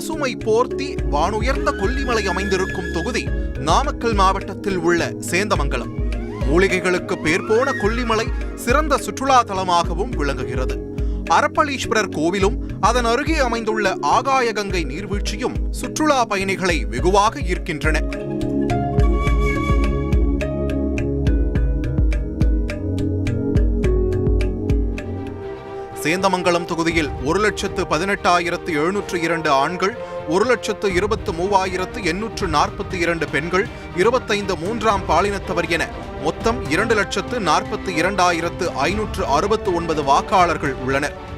பசுமை போர்த்தி வானுயர்ந்த கொல்லிமலை அமைந்திருக்கும் தொகுதி நாமக்கல் மாவட்டத்தில் உள்ள சேந்தமங்கலம். மூலிகைகளுக்கு பேர் போன கொல்லிமலை சிறந்த சுற்றுலா தலமாகவும் விளங்குகிறது. அரப்பளீஸ்வரர் கோவிலும் அதன் அருகே அமைந்துள்ள ஆகாயகங்கை நீர்வீழ்ச்சியும் சுற்றுலா பயணிகளை வெகுவாக ஈர்க்கின்றன. சேந்தமங்கலம் தொகுதியில் ஒரு லட்சத்து பதினெட்டாயிரத்து எழுநூற்று இரண்டு ஆண்கள் ஒரு லட்சத்து இருபத்து மூவாயிரத்து எண்ணூற்று நாற்பத்தி இரண்டு பெண்கள் இருபத்தைந்து மூன்றாம் பாலினத்தவர் என மொத்தம் இரண்டு லட்சத்து நாற்பத்தி இரண்டாயிரத்து ஐநூற்று அறுபத்து ஒன்பது வாக்காளர்கள் உள்ளனர்.